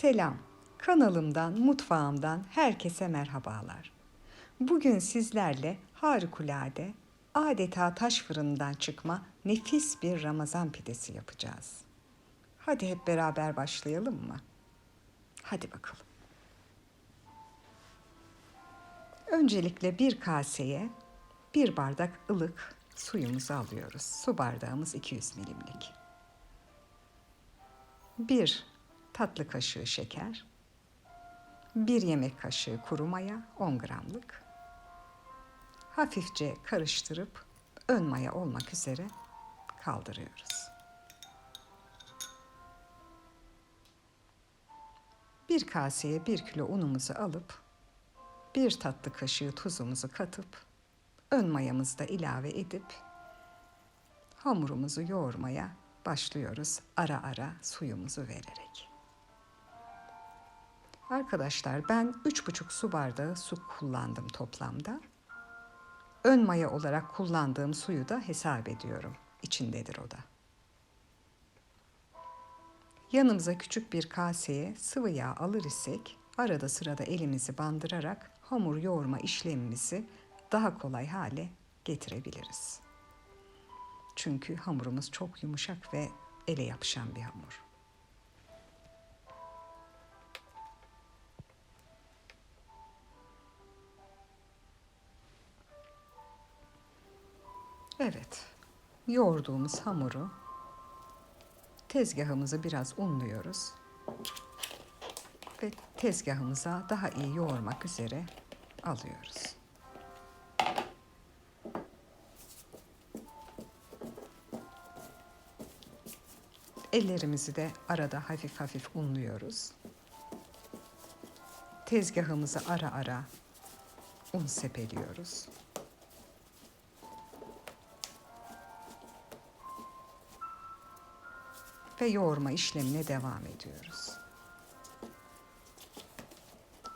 Selam. Kanalımdan, mutfağımdan herkese merhabalar. Bugün sizlerle harikulade, adeta taş fırından çıkma nefis bir Ramazan pidesi yapacağız. Hadi hep beraber başlayalım mı? Hadi bakalım. Öncelikle bir kaseye bir bardak ılık suyumuzu alıyoruz. Su bardağımız 200 milimlik. Bir tatlı kaşığı şeker, bir yemek kaşığı kuru maya 10 gramlık. Hafifçe karıştırıp ön maya olmak üzere kaldırıyoruz. Bir kaseye bir kilo unumuzu alıp bir tatlı kaşığı tuzumuzu katıp ön mayamızı da ilave edip hamurumuzu yoğurmaya başlıyoruz ara ara suyumuzu vererek. Arkadaşlar ben 3,5 su bardağı su kullandım toplamda. Ön maya olarak kullandığım suyu da hesap ediyorum. İçindedir o da. Yanımıza küçük bir kaseye sıvı yağ alır isek arada sırada elimizi bandırarak hamur yoğurma işlemimizi daha kolay hale getirebiliriz. Çünkü hamurumuz çok yumuşak ve ele yapışan bir hamur. Evet, yoğurduğumuz hamuru tezgahımızı biraz unluyoruz ve tezgahımıza daha iyi yoğurmak üzere alıyoruz. Ellerimizi de arada hafif hafif unluyoruz. Tezgahımızı ara ara un sepeliyoruz. Ve yoğurma işlemine devam ediyoruz.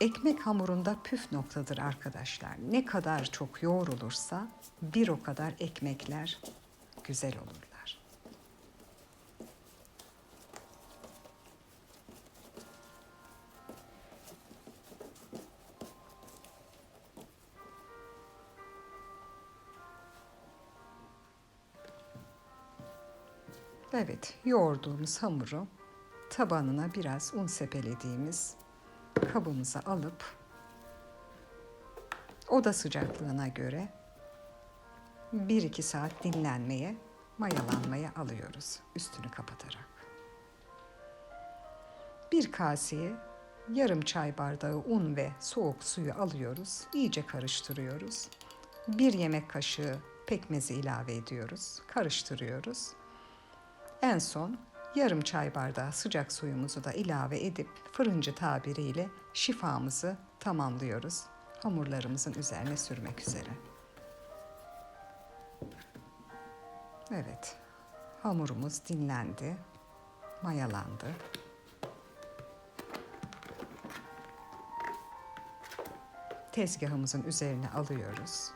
Ekmek hamurunda püf noktadır arkadaşlar. Ne kadar çok yoğrulursa bir o kadar ekmekler güzel olurlar. Evet, yoğurduğumuz hamuru tabanına biraz un sepelediğimiz kabımıza alıp oda sıcaklığına göre 1-2 saat dinlenmeye, mayalanmaya alıyoruz üstünü kapatarak. Bir kaseye yarım çay bardağı un ve soğuk suyu alıyoruz, iyice karıştırıyoruz. Bir yemek kaşığı pekmezi ilave ediyoruz, karıştırıyoruz. En son yarım çay bardağı sıcak suyumuzu da ilave edip fırıncı tabiriyle şifamızı tamamlıyoruz. Hamurlarımızın üzerine sürmek üzere. Evet, hamurumuz dinlendi, mayalandı. Tezgahımızın üzerine alıyoruz.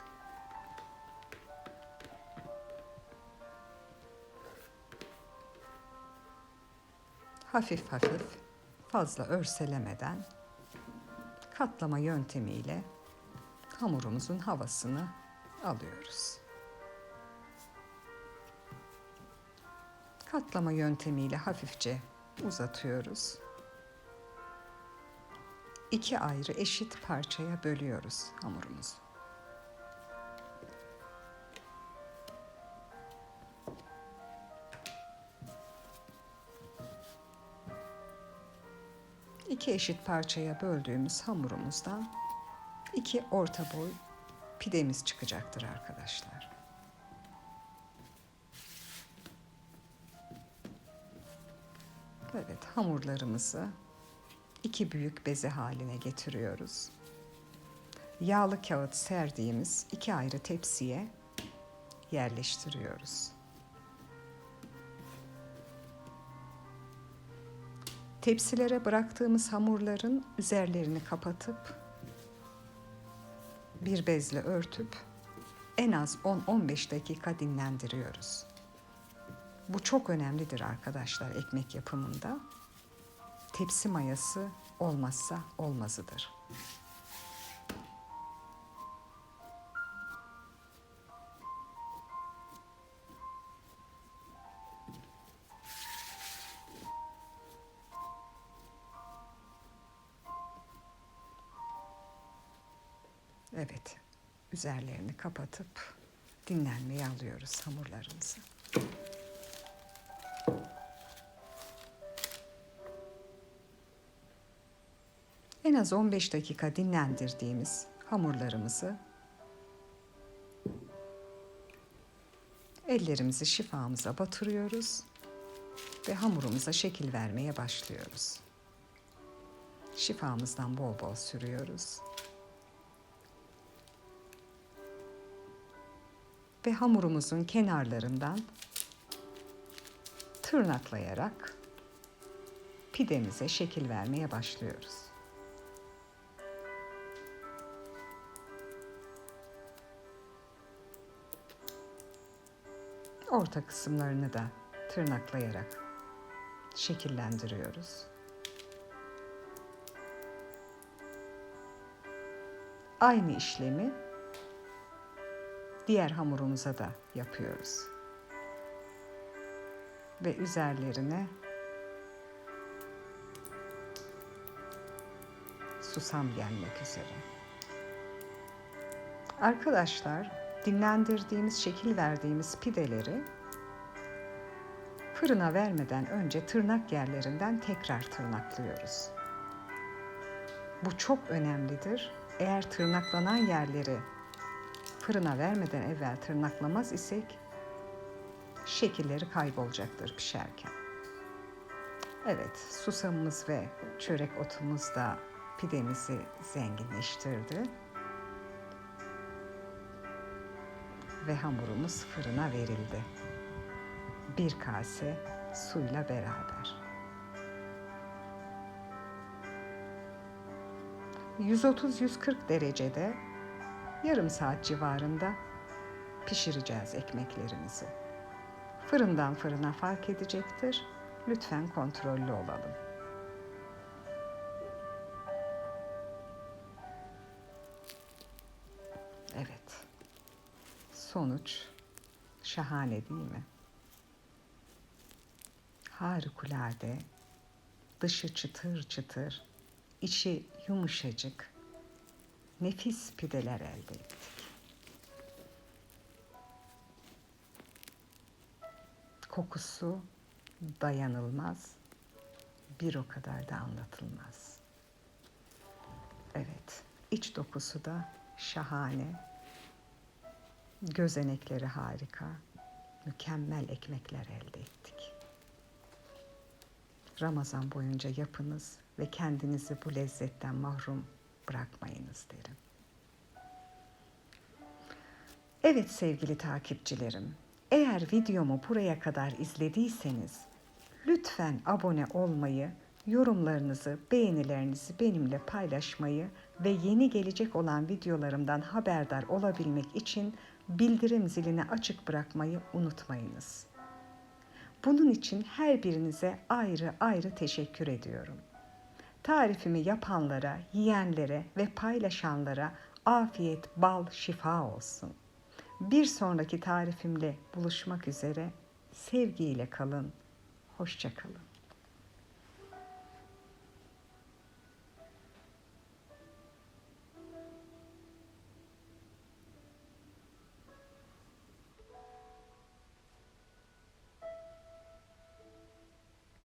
Hafif hafif fazla örselemeden katlama yöntemiyle hamurumuzun havasını alıyoruz. Katlama yöntemiyle hafifçe uzatıyoruz. İki ayrı eşit parçaya bölüyoruz hamurumuzu. İki eşit parçaya böldüğümüz hamurumuzdan iki orta boy pidemiz çıkacaktır arkadaşlar. Evet hamurlarımızı iki büyük beze haline getiriyoruz. Yağlı kağıt serdiğimiz iki ayrı tepsiye yerleştiriyoruz. Tepsilere bıraktığımız hamurların üzerlerini kapatıp bir bezle örtüp en az 10-15 dakika dinlendiriyoruz. Bu çok önemlidir arkadaşlar ekmek yapımında. tepsi mayası olmazsa olmazıdır. Evet, üzerlerini kapatıp dinlenmeye alıyoruz hamurlarımızı. En az 15 dakika dinlendirdiğimiz hamurlarımızı ellerimizi şifamıza batırıyoruz ve hamurumuza şekil vermeye başlıyoruz. Şifamızdan bol bol sürüyoruz. Ve hamurumuzun kenarlarından tırnaklayarak pidemize şekil vermeye başlıyoruz. Orta kısımlarını da tırnaklayarak şekillendiriyoruz. Aynı işlemi diğer hamurumuza da yapıyoruz. Ve üzerlerine susam gelmek üzere. Arkadaşlar, dinlendirdiğimiz, şekil verdiğimiz pideleri fırına vermeden önce tırnak yerlerinden tekrar tırnaklıyoruz. Bu çok önemlidir. Eğer tırnaklanan yerleri fırına vermeden evvel tırnaklamaz isek şekilleri kaybolacaktır pişerken. Evet, susamımız ve çörek otumuz da pidemizi zenginleştirdi. Ve hamurumuz fırına verildi. Bir kase suyla beraber. 130-140 derecede yarım saat civarında pişireceğiz ekmeklerimizi. Fırından fırına fark edecektir. Lütfen kontrollü olalım. Evet. Sonuç şahane değil mi? Harikulade, dışı çıtır çıtır, içi yumuşacık, nefis pideler elde ettik. Kokusu dayanılmaz, bir o kadar da anlatılmaz. Evet, iç dokusu da şahane, gözenekleri harika, mükemmel ekmekler elde ettik. Ramazan boyunca yapınız ve kendinizi bu lezzetten mahrum bırakmayınız derim. Evet sevgili takipçilerim, eğer videomu buraya kadar izlediyseniz lütfen abone olmayı, yorumlarınızı, beğenilerinizi benimle paylaşmayı ve yeni gelecek olan videolarımdan haberdar olabilmek için bildirim zilini açık bırakmayı unutmayınız. Bunun için her birinize ayrı ayrı teşekkür ediyorum. Tarifimi yapanlara, yiyenlere ve paylaşanlara afiyet, bal, şifa olsun. Bir sonraki tarifimle buluşmak üzere sevgiyle kalın. Hoşça kalın.